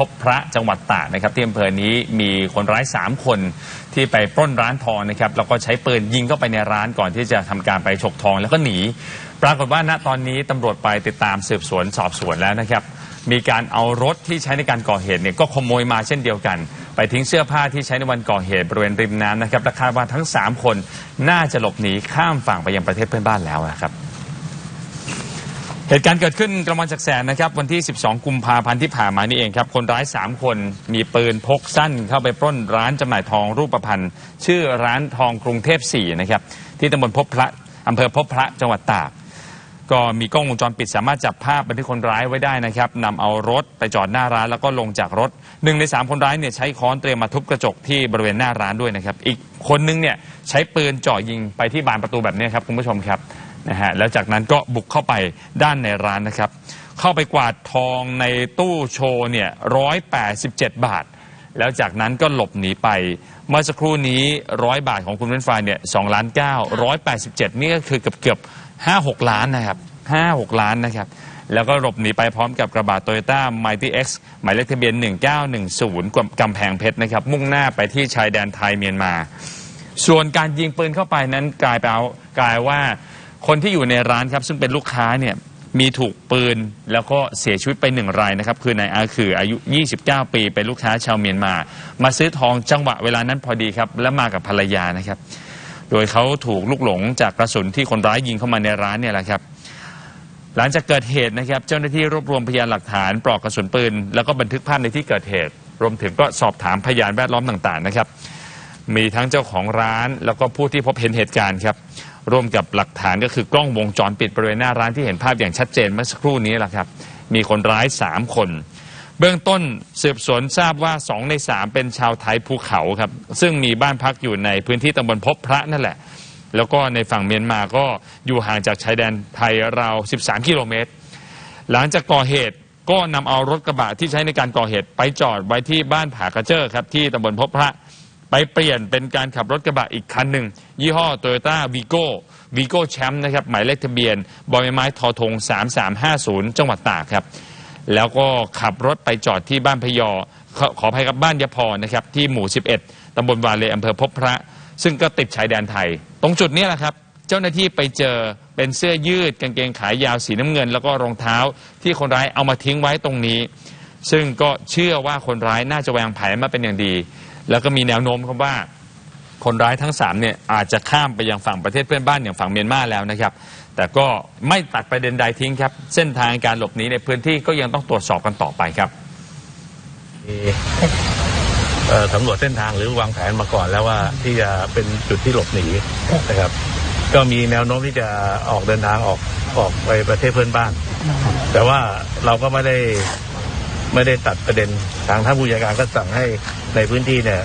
พบพระจังหวัดตากนะครับที่อำเภอนี้มีคนร้าย 3 คนที่ไปปล้นร้านทองนะครับแล้วก็ใช้ปืนยิงเข้าไปในร้านก่อนที่จะทำการไปฉกทองแล้วก็หนี ปรากฏว่าณตอนนี้ตำรวจไปติดตามสืบสวนสอบสวนแล้วนะครับมีการเอารถที่ใช้ในการก่อเหตุเนี่ยก็ขโมยมาเช่นเดียวกัน ไปทิ้งเสื้อผ้าที่ใช้ในวันก่อเหตุบริเวณริมน้ำนะครับและคาดว่าทั้ง 3 คนน่าจะหลบหนีข้ามฝั่งไปยังประเทศเพื่อนบ้านแล้วนะครับ เหตุการณ์เกิดขึ้นกลางวันจากแสนนะครับ วันที่ 12 กุมภาพันธ์ที่ผ่านมานี่เองครับ คนร้าย 3 คนมีปืนพกสั้นเข้าไปปล้นร้านจำหน่ายทองรูปพรรณชื่อร้านทองกรุงเทพ 4 นะครับ ที่ตำบลพบพระอำเภอพบพระจังหวัดตาก ก็มีกล้องวงจรปิดสามารถจับภาพบันทึกคนร้ายไว้ได้นะครับนำเอารถไปจอดหน้าร้านแล้วก็ลงจากรถหนึ่งในสามคนร้ายเนี่ยใช้ค้อนเตรียมมาทุบกระจกที่บริเวณหน้าร้านด้วยนะครับ อีกคนนึงเนี่ยใช้ปืนจ่อยิงไปที่บานประตูแบบนี้ครับคุณผู้ชมครับ นะฮะแล้วจากนั้นก็บุกเข้าไปด้านในร้านนะครับ เข้าไปกวาดทองในตู้โชว์เนี่ยร้อยแปดสิบเจ็ดบาท แล้วจากนั้นก็หลบหนีไป เมื่อสักครู่นี้ร้อยบาทของคุณเว้นไฟเนี่ยสองล้านเก้าร้อยแปดสิบเจ็ดนี่ก็คือเกือบเกือบห้าหกล้านนะครับห้าหกล้านนะครับ แล้วก็หลบหนีไปพร้อมกับกระบะโตโยต้าไมตี้เอ็กซ์หมายเลขทะเบียน 1910กำแพงเพชรนะครับ มุ่งหน้าไปที่ชายแดนไทยเมียนมา ส่วนการยิงปืนเข้าไปนั้นกลายไปเอากลายว่า คนที่อยู่ในร้านครับซึ่งเป็นลูกค้าเนี่ยมีถูกปืนแล้วก็เสียชีวิตไปหนึ่งรายนะครับ คือนายอาคืออายุ 29 ปี เป็นลูกค้าชาวเมียนมา มาซื้อทองจังหวะเวลานั้นพอดีครับ และมากับภรรยานะครับ โดยเขาถูกลูกหลงจากกระสุนที่คนร้ายยิงเข้ามาในร้านเนี่ยแหละครับ หลังจากเกิดเหตุนะครับ เจ้าหน้าที่รวบรวมพยานหลักฐานปลอกกระสุนปืน แล้วก็บันทึกภาพในที่เกิดเหตุ รวมถึงก็สอบถามพยานแวดล้อมต่างๆนะครับ มีทั้งเจ้าของร้านแล้วก็ผู้ที่พบเห็นเหตุการณ์ครับ ร่วมกับหลักฐานก็คือกล้องวงจรปิดบริเวณหน้าร้านที่เห็นภาพอย่างชัดเจนเมื่อสักครู่นี้แหละครับ มีคนร้าย 3 คน เบื้องต้นสืบสวนทราบว่า 2 ใน 3 เป็นชาวไทยภูเขาครับ ซึ่งมีบ้านพักอยู่ในพื้นที่ตำบลพบพระนั่นแหละ แล้วก็ในฝั่งเมียนมาก็อยู่ห่างจากชายแดนไทยราว 13 กิโลเมตร หลังจากก่อเหตุก็นำเอารถกระบะที่ใช้ในการก่อเหตุไปจอดไว้ที่บ้านผากระเจอครับที่ตำบลพบพระ ไปเปลี่ยนเป็นการขับรถกระบะอีกคันหนึ่ง ยี่ห้อโตโยต้าวีโก้วีโก้แชมป์นะครับ หมายเลขทะเบียนบอยไม้ทอทง 3350 จังหวัดตากครับ แล้วก็ขับรถไปจอดที่บ้านพยอขอขออภัยครับบ้านยะพรนะครับที่หมู่ 11 ตำบลวาเลอำเภอพบพระ ซึ่งก็ติดชายแดนไทย ตรงจุดนี้แหละครับ เจ้าหน้าที่ไปเจอเป็นเสื้อยืดกางเกงขายาวสีน้ำเงิน แล้วก็รองเท้าที่คนร้ายเอามาทิ้งไว้ตรงนี้ ซึ่งก็เชื่อว่าคนร้ายน่าจะวางแผนมาเป็นอย่างดี แล้วก็มีแนวโน้มครับว่าคนร้ายทั้ง3เนี่ยอาจจะข้ามไปยังฝั่งประเทศเพื่อนบ้านอย่างฝั่งเมียนมาแล้วนะครับ แต่ก็ไม่ตัดประเด็นใดทิ้งครับ เส้นทางการหลบหนีในพื้นที่ก็ยังต้องตรวจสอบกันต่อไปครับสำรวจเส้นทางหรือวางแผนมาก่อนแล้วว่าที่จะเป็นจุดที่หลบหนีนะครับ ก็มีแนวโน้มที่จะออกเดินทางออกออกไปประเทศเพื่อนบ้าน แต่ว่าเราก็ไม่ได้ ไม่ได้ตัดประเด็นทางท่านผู้จัดการก็สั่งให้ในพื้นที่เนี่ย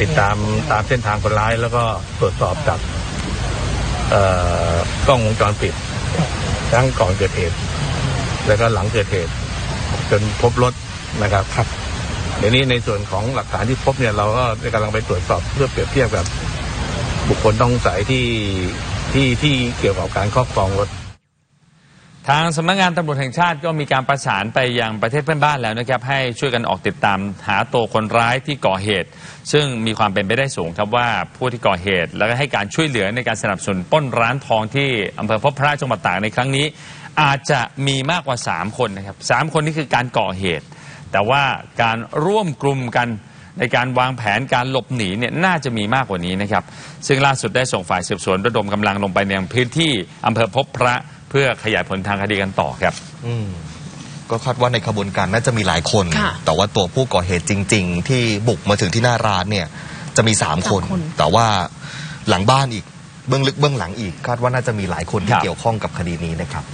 ติดตามตามเส้นทางคนร้าย แล้วก็ตรวจสอบจากกล้องวงจรปิด ทั้งก่อนเกิดเหตุ แล้วก็หลังเกิดเหตุ จนพบรถนะครับครับเดี๋ยวนี้ในส่วนของหลักฐานที่พบเนี่ยเราก็กำลังไปตรวจสอบเพื่อเปรียบเทียบกับบุคคลต้องสงสัยที่ที่ที่เกี่ยวกับการครอบครองรถ ทางสำนักงานตำรวจแห่งชาติก็มีการประสานไปยังประเทศเพื่อนบ้านแล้วนะครับให้ช่วยกันออกติดตามหาตัวคนร้ายที่ก่อเหตุ ซึ่งมีความเป็นไปได้สูงครับว่าผู้ที่ก่อเหตุ แล้วก็ให้การช่วยเหลือในการสนับสนุนป้นร้านทองที่อำเภอพบพระจังหวัดตากในครั้งนี้ อาจจะมีมากกว่า 3 คนนะครับสามคนนี้คือการก่อเหตุ แต่ว่าการร่วมกลุ่มกันในการวางแผนการหลบหนีเนี่ยน่าจะมีมากกว่านี้นะครับซึ่งล่าสุดได้ส่งฝ่ายสืบสวนระดมกำลังลงไปในพื้นที่อำเภอพบพระ เพื่อขยายผลทางคดีกันต่อครับ อืมก็คาดว่าในขบวนการน่าจะมีหลายคน ค่ะแต่ว่าตัวผู้ก่อเหตุจริง ๆ ที่บุกมาถึงที่หน้าร้านเนี่ย จะมีสามคน สามคน แต่ว่าหลังบ้านอีกเบื้องลึกเบื้องหลังอีก คาดว่าน่าจะมีหลายคนที่ครับ เกี่ยวข้องกับคดีนี้นะครับ